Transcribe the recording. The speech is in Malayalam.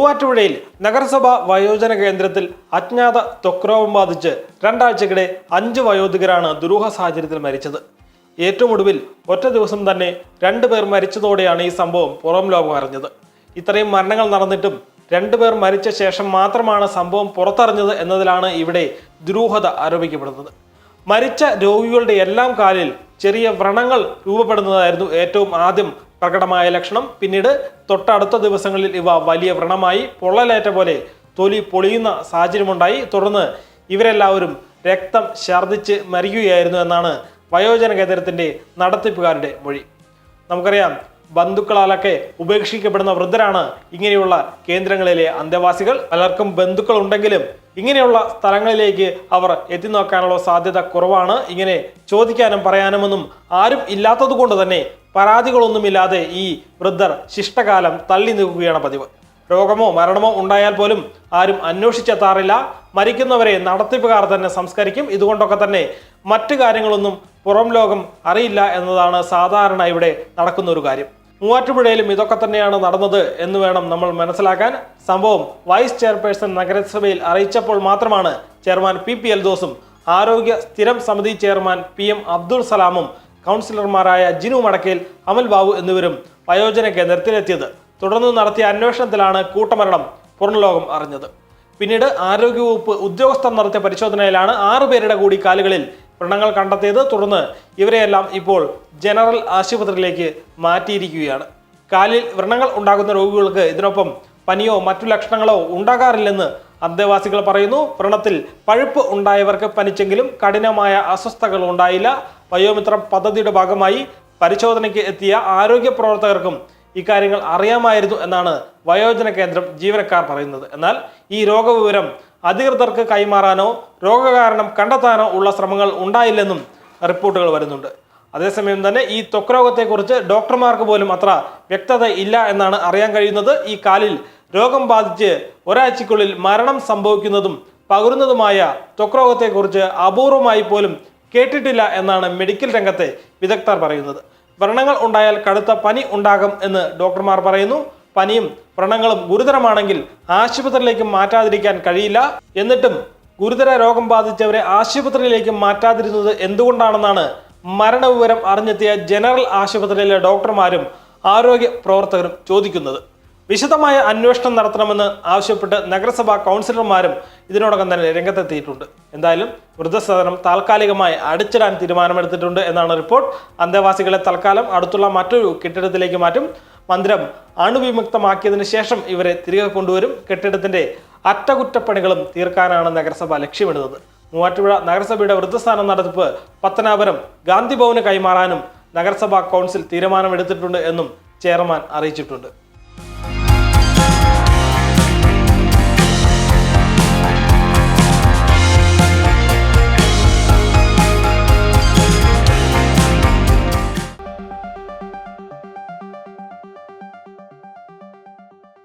മൂവാറ്റുപുഴയിൽ നഗരസഭ വയോജന കേന്ദ്രത്തിൽ അജ്ഞാത തൊക്രോവം ബാധിച്ച് രണ്ടാഴ്ചക്കിടെ അഞ്ച് വയോധികരാണ് ദുരൂഹ സാഹചര്യത്തിൽ മരിച്ചത്. ഏറ്റവും ഒടുവിൽ ഒറ്റ ദിവസം തന്നെ രണ്ടുപേർ മരിച്ചതോടെയാണ് ഈ സംഭവം പുറം ലോകം അറിഞ്ഞത്. ഇത്രയും മരണങ്ങൾ നടന്നിട്ടും രണ്ടുപേർ മരിച്ച ശേഷം മാത്രമാണ് സംഭവം പുറത്തറിഞ്ഞത് എന്നതിലാണ് ഇവിടെ ദുരൂഹത ആരോപിക്കപ്പെടുന്നത്. മരിച്ച രോഗികളുടെ എല്ലാം കാലിൽ ചെറിയ വ്രണങ്ങൾ രൂപപ്പെടുന്നതായിരുന്നു ഏറ്റവും ആദ്യം പ്രകടമായ ലക്ഷണം. പിന്നീട് തൊട്ടടുത്ത ദിവസങ്ങളിൽ ഇവ വലിയ വ്രണമായി പൊള്ളലേറ്റ പോലെ തൊലി പൊളിയുന്ന സാഹചര്യമുണ്ടായി. തുടർന്ന് ഇവരെല്ലാവരും രക്തം ഛർദ്ദിച്ച് മരിക്കുകയായിരുന്നു എന്നാണ് വയോജന കേന്ദ്രത്തിന്റെ നടത്തിപ്പുകാരുടെ മൊഴി. നമുക്കറിയാം ബന്ധുക്കളാലൊക്കെ ഉപേക്ഷിക്കപ്പെടുന്ന വൃദ്ധരാണ് ഇങ്ങനെയുള്ള കേന്ദ്രങ്ങളിലെ അന്തേവാസികൾ. പലർക്കും ബന്ധുക്കൾ ഉണ്ടെങ്കിലും ഇങ്ങനെയുള്ള സ്ഥലങ്ങളിലേക്ക് അവർ എത്തി നോക്കാനുള്ള സാധ്യത കുറവാണ്. ഇങ്ങനെ ചോദിക്കാനും പറയാനുമൊന്നും ആരും ഇല്ലാത്തതുകൊണ്ട് തന്നെ പരാതികളൊന്നുമില്ലാതെ ഈ വൃദ്ധർ ശിഷ്ടകാലം തള്ളി നീക്കുകയാണ് പതിവ്. രോഗമോ മരണമോ ഉണ്ടായാൽ പോലും ആരും അന്വേഷിച്ചെത്താറില്ല. മരിക്കുന്നവരെ നടത്തിപ്പുകാർ തന്നെ സംസ്കരിക്കും. ഇതുകൊണ്ടൊക്കെ തന്നെ മറ്റു കാര്യങ്ങളൊന്നും പുറം ലോകം അറിയില്ല എന്നതാണ് സാധാരണ ഇവിടെ നടക്കുന്ന ഒരു കാര്യം. മൂവാറ്റുപുഴയിലും ഇതൊക്കെ തന്നെയാണ് നടന്നത് എന്ന് വേണം നമ്മൾ മനസ്സിലാക്കാൻ. സംഭവം വൈസ് ചെയർപേഴ്സൺ നഗരസഭയിൽ അറിയിച്ചപ്പോൾ മാത്രമാണ് ചെയർമാൻ പി പി എൽദോസും ആരോഗ്യ സ്ഥിരം സമിതി ചെയർമാൻ പി എം അബ്ദുൾ സലാമും കൗൺസിലർമാരായ ജിനു മടക്കേൽ അമൽ ബാബു എന്നിവരും വയോജന കേന്ദ്രത്തിലെത്തിയത്. തുടർന്ന് നടത്തിയ അന്വേഷണത്തിലാണ് കൂട്ടമരണം പുറംലോകം അറിഞ്ഞത്. പിന്നീട് ആരോഗ്യവകുപ്പ് ഉദ്യോഗസ്ഥർ നടത്തിയ പരിശോധനയിലാണ് ആറുപേരുടെ കൂടി കാലുകളിൽ വ്രണങ്ങൾ കണ്ടെത്തിയത് തുടർന്ന് ഇവരെയെല്ലാം ഇപ്പോൾ ജനറൽ ആശുപത്രിയിലേക്ക് മാറ്റിയിരിക്കുകയാണ്. കാലിൽ വ്രണങ്ങൾ ഉണ്ടാകുന്ന രോഗികൾക്ക് ഇതിനൊപ്പം പനിയോ മറ്റു ലക്ഷണങ്ങളോ ഉണ്ടാകാറില്ലെന്ന് അന്തേവാസികൾ പറയുന്നു. വ്രണത്തിൽ പഴുപ്പ് ഉണ്ടായവർക്ക് പനിച്ചെങ്കിലും കഠിനമായ അസ്വസ്ഥതകൾ ഉണ്ടായില്ല. വയോമിത്രം പദ്ധതിയുടെ ഭാഗമായി പരിശോധനയ്ക്ക് എത്തിയ ആരോഗ്യ പ്രവർത്തകർക്കും ഇക്കാര്യങ്ങൾ അറിയാമായിരുന്നു എന്നാണ് വയോജന കേന്ദ്രം ജീവനക്കാർ പറയുന്നത്. എന്നാൽ ഈ രോഗവിവരം അധികൃതർക്ക് കൈമാറാനോ രോഗകാരണം കണ്ടെത്താനോ ഉള്ള ശ്രമങ്ങൾ ഉണ്ടായില്ലെന്നും റിപ്പോർട്ടുകൾ വരുന്നുണ്ട്. അതേസമയം തന്നെ ഈ ത്വക്ക് രോഗത്തെക്കുറിച്ച് ഡോക്ടർമാർക്ക് പോലും അത്ര വ്യക്തത ഇല്ല എന്നാണ് അറിയാൻ കഴിയുന്നത്. ഈ കാലിൽ രോഗം ബാധിച്ച് ഒരാഴ്ചക്കുള്ളിൽ മരണം സംഭവിക്കുന്നതും പകരുന്നതുമായ ത്വക്ക് രോഗത്തെക്കുറിച്ച് അപൂർവമായി പോലും കേട്ടിട്ടില്ല എന്നാണ് മെഡിക്കൽ രംഗത്തെ വിദഗ്ധർ പറയുന്നത്. വ്രണങ്ങൾ ഉണ്ടായാൽ കടുത്ത പനി ഉണ്ടാകും എന്ന് ഡോക്ടർമാർ പറയുന്നു. പനിയും വ്രണങ്ങളും ഗുരുതരമാണെങ്കിൽ ആശുപത്രിയിലേക്ക് മാറ്റാതിരിക്കാൻ കഴിയില്ല. എന്നിട്ടും ഗുരുതര രോഗം ബാധിച്ചവരെ ആശുപത്രിയിലേക്ക് മാറ്റാതിരുന്നത് എന്തുകൊണ്ടാണെന്നാണ് മരണവിവരം അറിഞ്ഞെത്തിയ ജനറൽ ആശുപത്രിയിലെ ഡോക്ടർമാരും ആരോഗ്യ പ്രവർത്തകരും ചോദിക്കുന്നത്. വിശദമായ അന്വേഷണം നടത്തണമെന്ന് ആവശ്യപ്പെട്ട് നഗരസഭാ കൗൺസിലർമാരും ഇതിനോടകം തന്നെ രംഗത്തെത്തിയിട്ടുണ്ട്. എന്തായാലും വൃദ്ധസദനം താൽക്കാലികമായി അടിച്ചിടാൻ തീരുമാനമെടുത്തിട്ടുണ്ട് എന്നാണ് റിപ്പോർട്ട്. അന്തേവാസികളെ തൽക്കാലം അടുത്തുള്ള മറ്റൊരു കെട്ടിടത്തിലേക്ക് മാറ്റും. മന്ദിരം അണുവിമുക്തമാക്കിയതിനു ശേഷം ഇവരെ തിരികെ കൊണ്ടുവരും. കെട്ടിടത്തിന്റെ അറ്റകുറ്റപ്പണികളും തീർക്കാനാണ് നഗരസഭ ലക്ഷ്യമിടുന്നത്. മൂവാറ്റുപുഴ നഗരസഭയുടെ വൃദ്ധസ്ഥാനം നടത്തിപ്പ് പത്തനാപുരം ഗാന്ധി ഭവന് കൈമാറാനും നഗരസഭാ കൗൺസിൽ തീരുമാനമെടുത്തിട്ടുണ്ട് എന്നും ചെയർമാൻ അറിയിച്ചിട്ടുണ്ട്.